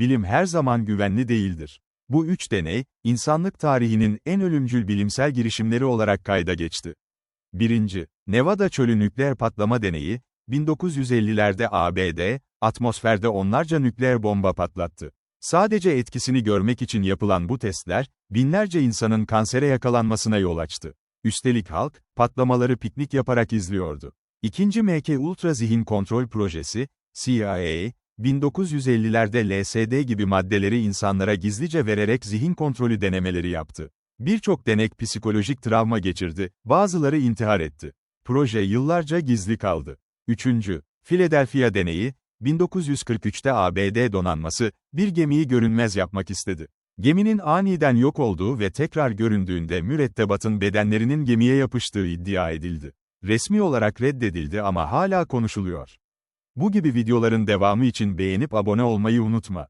bilim her zaman güvenli değildir. Bu üç deney, insanlık tarihinin en ölümcül bilimsel girişimleri olarak kayda geçti. 1. Nevada çölü nükleer patlama deneyi, 1950'lerde ABD, atmosferde onlarca nükleer bomba patlattı. Sadece etkisini görmek için yapılan bu testler, binlerce insanın kansere yakalanmasına yol açtı. Üstelik halk, patlamaları piknik yaparak izliyordu. İkinci MK Ultra Zihin Kontrol Projesi, CIA, 1950'lerde LSD gibi maddeleri insanlara gizlice vererek zihin kontrolü denemeleri yaptı. Birçok denek psikolojik travma geçirdi, bazıları intihar etti. Proje yıllarca gizli kaldı. 3. Philadelphia deneyi, 1943'te ABD donanması, bir gemiyi görünmez yapmak istedi. Geminin aniden yok olduğu ve tekrar göründüğünde mürettebatın bedenlerinin gemiye yapıştığı iddia edildi. Resmi olarak reddedildi ama hala konuşuluyor. Bu gibi videoların devamı için beğenip abone olmayı unutma.